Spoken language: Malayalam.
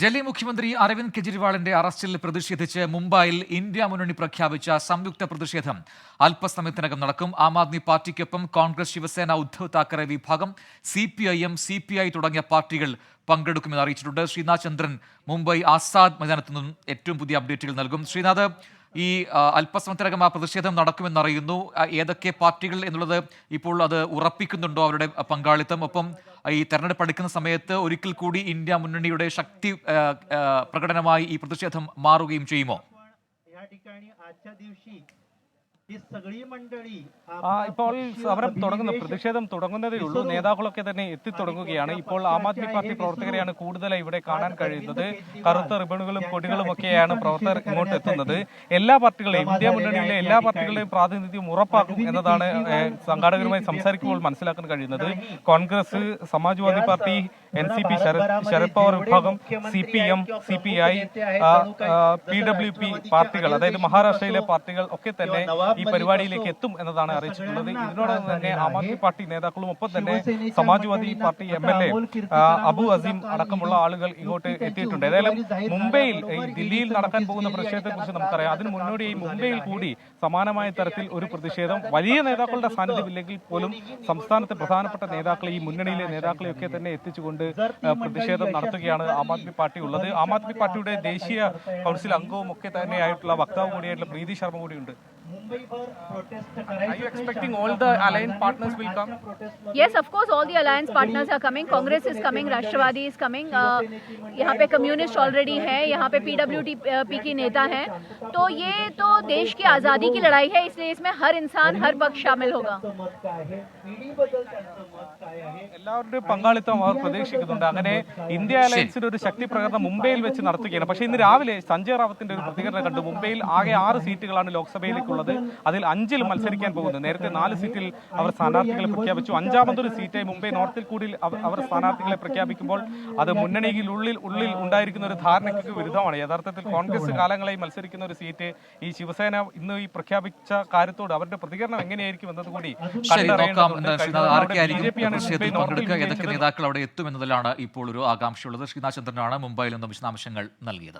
ഡൽഹി മുഖ്യമന്ത്രി അരവിന്ദ് കെജ്രിവാളിന്റെ അറസ്റ്റിൽ പ്രതിഷേധിച്ച് മുംബൈയിൽ ഇന്ത്യ മുന്നണി പ്രഖ്യാപിച്ച സംയുക്ത പ്രതിഷേധം അല്പസമയത്തിനകം നടക്കും. ആം ആദ്മി പാർട്ടിക്കൊപ്പം കോൺഗ്രസ് ശിവസേന ഉദ്ധവ് താക്കറെ വിഭാഗം C P I M C P I തുടങ്ങിയ പാർട്ടികൾ പങ്കെടുക്കുമെന്ന് അറിയിച്ചിട്ടുണ്ട്. ശ്രീനാഥ് ചന്ദ്രൻ മുംബൈ ആസാദ് മൈതാനത്തു നിന്നും ഏറ്റവും പുതിയ അപ്ഡേറ്റുകൾ നൽകും. ശ്രീനാഥ് ഈ അല്പസമയത്തിനകം ആ പ്രതിഷേധം നടക്കുമെന്നറിയുന്നു. ഏതൊക്കെ പാർട്ടികൾ എന്നുള്ളത് ഇപ്പോൾ അത് ഉറപ്പിക്കുന്നുണ്ടോ അവരുടെ പങ്കാളിത്തം? ഒപ്പം ഈ തെരഞ്ഞെടുപ്പ് അടുക്കുന്ന സമയത്ത് ഒരിക്കൽ കൂടി ഇന്ത്യ മുന്നണിയുടെ ശക്തി പ്രകടനമായി ഈ പ്രതിഷേധം മാറുകയും ചെയ്യുമോ? ഇപ്പോൾ സമരം തുടങ്ങുന്ന. പ്രതിഷേധം തുടങ്ങുന്നതേ ഉള്ളൂ. നേതാക്കളൊക്കെ തന്നെ എത്തിത്തുടങ്ങുകയാണ് ഇപ്പോൾ ആം ആദ്മി പാർട്ടി പ്രവർത്തകരെയാണ് കൂടുതലായി ഇവിടെ കാണാൻ കഴിയുന്നത്. കറുത്ത റിബണുകളും കൊടികളും ഒക്കെയാണ് പ്രവർത്തകർ ഇങ്ങോട്ട് എത്തുന്നത് എല്ലാ പാർട്ടികളെയും ഇന്ത്യ മുന്നണിയിലെ എല്ലാ പാർട്ടികളുടെയും പ്രാതിനിധ്യം ഉറപ്പാക്കും എന്നതാണ് സംഘാടകരുമായി സംസാരിക്കുമ്പോൾ മനസ്സിലാക്കാൻ കഴിയുന്നത്. Congress Samajwadi party N C P Sharad Sharad Pawar വിഭാഗം C P M C P I P W P പാർട്ടികൾ അതായത് മഹാരാഷ്ട്രയിലെ പാർട്ടികൾ ഒക്കെ തന്നെ ഈ പരിപാടിയിലേക്ക് എത്തും എന്നതാണ് അറിയിച്ചിട്ടുള്ളത്. ഇതിനോടൊപ്പം തന്നെ ആം ആദ്മി പാർട്ടി നേതാക്കളും ഒപ്പം തന്നെ Samajwadi party M L A Abu Asim അടക്കമുള്ള ആളുകൾ ഇങ്ങോട്ട് എത്തിയിട്ടുണ്ട്. ഏതായാലും മുംബൈയിൽ ദില്ലിയിൽ നടക്കാൻ പോകുന്ന പ്രതിഷേധത്തെക്കുറിച്ച് നമുക്കറിയാം. അതിന് മുന്നോടിയായി മുംബൈയിൽ കൂടി സമാനമായ തരത്തിൽ ഒരു പ്രതിഷേധം. വലിയ നേതാക്കളുടെ സാന്നിധ്യമില്ലെങ്കിൽ പോലും സംസ്ഥാനത്തെ പ്രധാനപ്പെട്ട നേതാക്കളെ ഈ മുന്നണിയിലെ നേതാക്കളെയൊക്കെ തന്നെ എത്തിച്ചുകൊണ്ട് പ്രതിഷേധം നടത്തുകയാണ് ആം ആദ്മി പാർട്ടി ഉള്ളത്. ആം ആദ്മി പാർട്ടിയുടെ ദേശീയ കൗൺസിൽ അംഗവും ഒക്കെ തന്നെയായിട്ടുള്ള വക്താവ് കൂടിയായിട്ടുള്ള പ്രീതി ശർമ്മ കൂടിയുണ്ട്. Are you expecting all the alliance partners will come? Yes, of course, all the alliance partners are coming. Congress is coming, Rashtrabadi is coming. Uh, यहाँ पे कम्युनिस्ट ऑलरेडी है यहाँ पे पीडब्ल्यूटी की नेता हैं तो ये तो देश की आज़ादी की लड़ाई है इसलिए इसमें हर इंसान हर पक्ष शामिल होगा मत काय आहे ईडी बद्दल त्यांचं मत काय आहे എല്ലാവരുടെയും പങ്കാളിത്തം അവർ പ്രതീക്ഷിക്കുന്നുണ്ട് അങ്ങനെ ഇന്ത്യ അലയൻസിന്റെ ഒരു ശക്തി പ്രകടനം മുംബൈയിൽ വെച്ച് നടത്തുകയാണ് പക്ഷേ ഇന്ന് രാവിലെ സഞ്ജയ് റാവത്തിന്റെ ഒരു പ്രതികരണം കണ്ടു മുംബൈയിൽ ആകെ ആറ് സീറ്റുകളാണ് ലോക്സഭയിലേക്കുള്ളത് അതിൽ അഞ്ചിൽ മത്സരിക്കാൻ പോകുന്നു. നേരത്തെ നാല് സീറ്റിൽ അവർ സ്ഥാനാർത്ഥികളെ പ്രഖ്യാപിച്ചു. അഞ്ചാമതൊരു സീറ്റായി മുംബൈ നോർത്തിൽ കൂടി അവർ സ്ഥാനാർത്ഥികളെ പ്രഖ്യാപിക്കുമ്പോൾ അത് മുന്നണിയിൽ ഉള്ളിൽ ഉള്ളിൽ ഉണ്ടായിരിക്കുന്ന ഒരു ധാരണയ്ക്ക് വിരുദ്ധമാണ്. യഥാർത്ഥത്തിൽ കോൺഗ്രസ് കാലങ്ങളായി മത്സരിക്കുന്ന ഒരു സീറ്റ് ഈ ശിവസേന ഇന്ന് ഈ പ്രഖ്യാപിച്ച കാര്യത്തോട് അവരുടെ പ്രതികരണം എങ്ങനെയായിരിക്കും എന്നത് കൂടി ഏതൊക്കെ നേതാക്കൾ അവിടെ എത്തും എന്നതിലാണ് ഇപ്പോൾ ഒരു ആകാംക്ഷയുള്ളത്. ശ്രീനാഥ് ചന്ദ്രനാണ് മുംബൈയിൽ നിന്നും വിശദാംശങ്ങൾ നൽകിയത്.